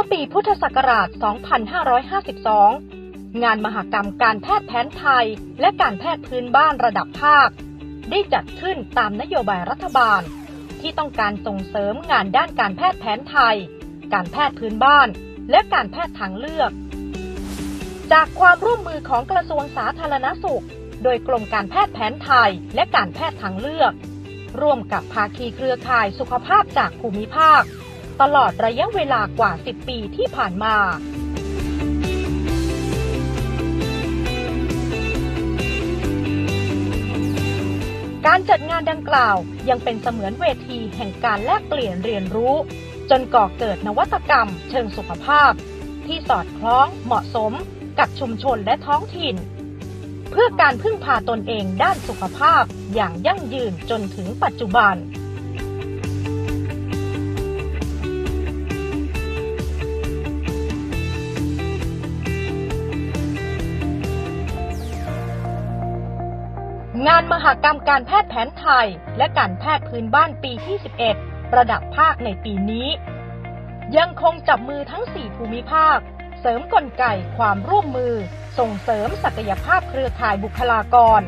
ื่อปีพุทธศักราช 2552 งานมหกรรมการแพทย์แผนไทย และการแพทย์พื้นบ้านระดับภาค ได้จัดขึ้นตามนโยบายรัฐบาล ที่ต้องการส่งเสริมงานด้านการแพทย์แผนไทย การแพทย์พื้นบ้าน และการแพทย์ทางเลือก จากความร่วมมือของกระทรวงสาธารณสุข โดยกรมการแพทย์แผนไทย และการแพทย์ทางเลือก ร่วมกับภาคีเครือข่ายสุขภาพจากภูมิภาค ตลอดระยะเวลากว่า 10 ปีที่ผ่านมาการจัดงานดังกล่าวยังเป็นเสมือนเวทีแห่งการแลกเปลี่ยนเรียนรู้ จนก่อเกิดนวัตกรรมเชิงสุขภาพ ที่สอดคล้องเหมาะสมกับชุมชนและท้องถิ่น เพื่อการพึ่งพาตนเองด้านสุขภาพอย่างยั่งยืนจนถึงปัจจุบัน งานมหกรรมการแพทย์แผนไทย และการแพทย์พื้นบ้านปีที่ 11 ระดับภาคในปีนี้ ยังคงจับมือทั้ง 4 ภูมิภาค เสริมกลไกความร่วมมือ ส่งเสริมศักยภาพเครือข่ายบุคลากร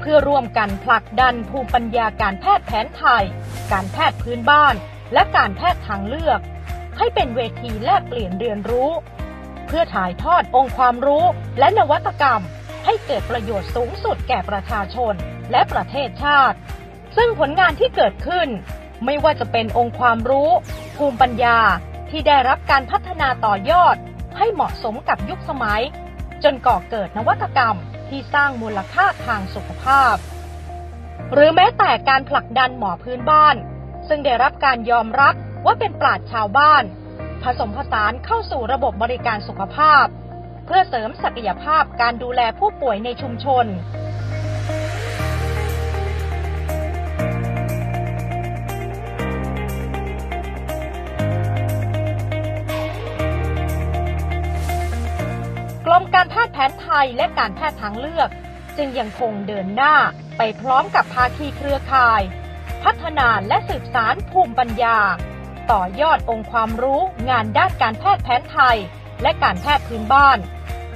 เพื่อร่วมกันผลักดันภูมิปัญญาการแพทย์แผนไทย การแพทย์พื้นบ้าน และการแพทย์ทางเลือก ให้เป็นเวทีแลกเปลี่ยนเรียนรู้ เพื่อถ่ายทอดองค์ความรู้และนวัตกรรม ให้เกิดประโยชน์สูงสุดแก่ประชาชนและประเทศชาติ ซึ่งผลงานที่เกิดขึ้น ไม่ว่าจะเป็นองค์ความรู้ ภูมิปัญญาที่ได้รับการพัฒนาต่อยอด ให้เหมาะสมกับยุคสมัย จนก่อเกิดนวัตกรรมที่สร้างมูลค่าทางสุขภาพ หรือแม้แต่การผลักดันหมอพื้นบ้าน ซึ่งได้รับการยอมรับว่าเป็นปราชญ์ชาวบ้าน ผสมผสานเข้าสู่ระบบบริการสุขภาพ เพื่อเสริมศักยภาพการดูแลผู้ป่วยในชุมชนกรมการแพทย์แผนไทยและการแพทย์ทางเลือก จึงยังคงเดินหน้าไปพร้อมกับภาคีเครือข่าย พัฒนาและสืบสารภูมิปัญญา ต่อยอดองค์ความรู้งานด้านการแพทย์แผนไทย และการแพทย์พื้นบ้าน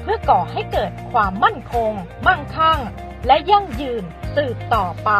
เพื่อก่อให้เกิดความมั่นคง มั่งคั่ง และยั่งยืนสืบต่อไป